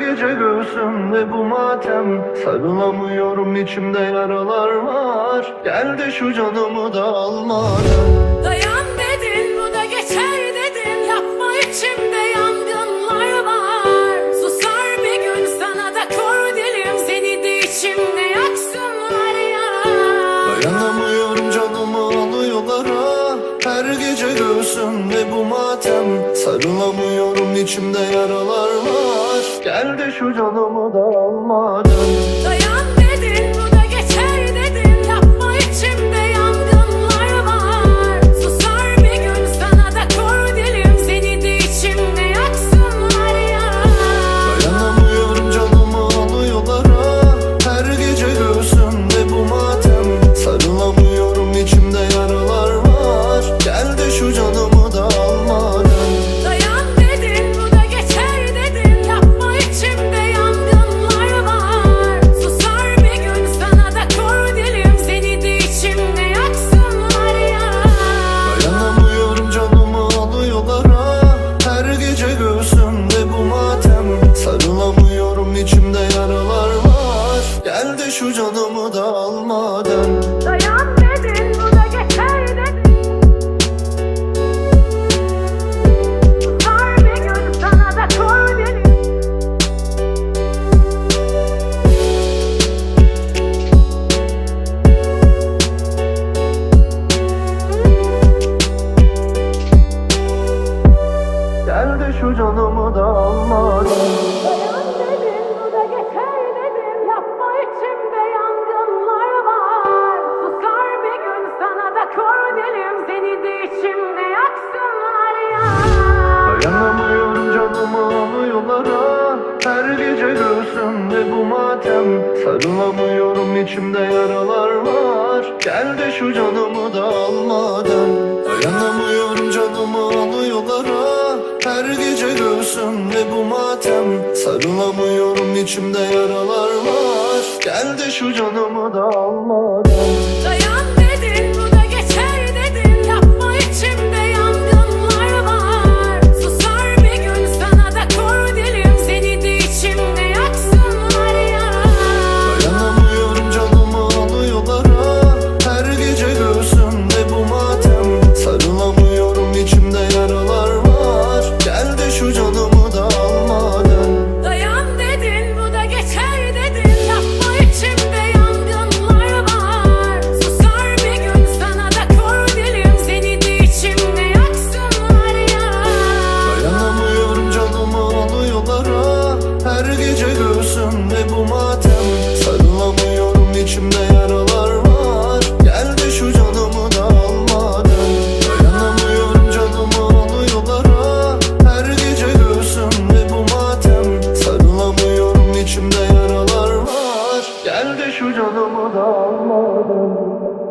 gece göğsümde bu matem. Sarılamıyorum içimde yaralar var. Gel de şu canımı da almadan Dayan dedin bu da geçer dedin. Yapma içimde yangınlar var. Susar bir gün sana da kor dilim. Seni de içimde yaksınlar ya Dayanamıyorum canımı alıyorlar ah. Her gece göğsümde bu matem. Sarılamıyorum içimde yaralar var Gel de şu canımı da almadan şu canımı da almadan. Dayan dedin bu da geçer dedin. Susar bir gün sana da kor dilim Gel de şu canımı da almadan Sarılamıyorum içimde yaralar var. Gel de şu canımı da almadan. Dayanamıyorum canımı alıyorlar ah. Her gece göğsümde bu matem. Sarılamıyorum içimde yaralar var. Gel de şu canımı da almadan. Dayan Şu canımı da almadım.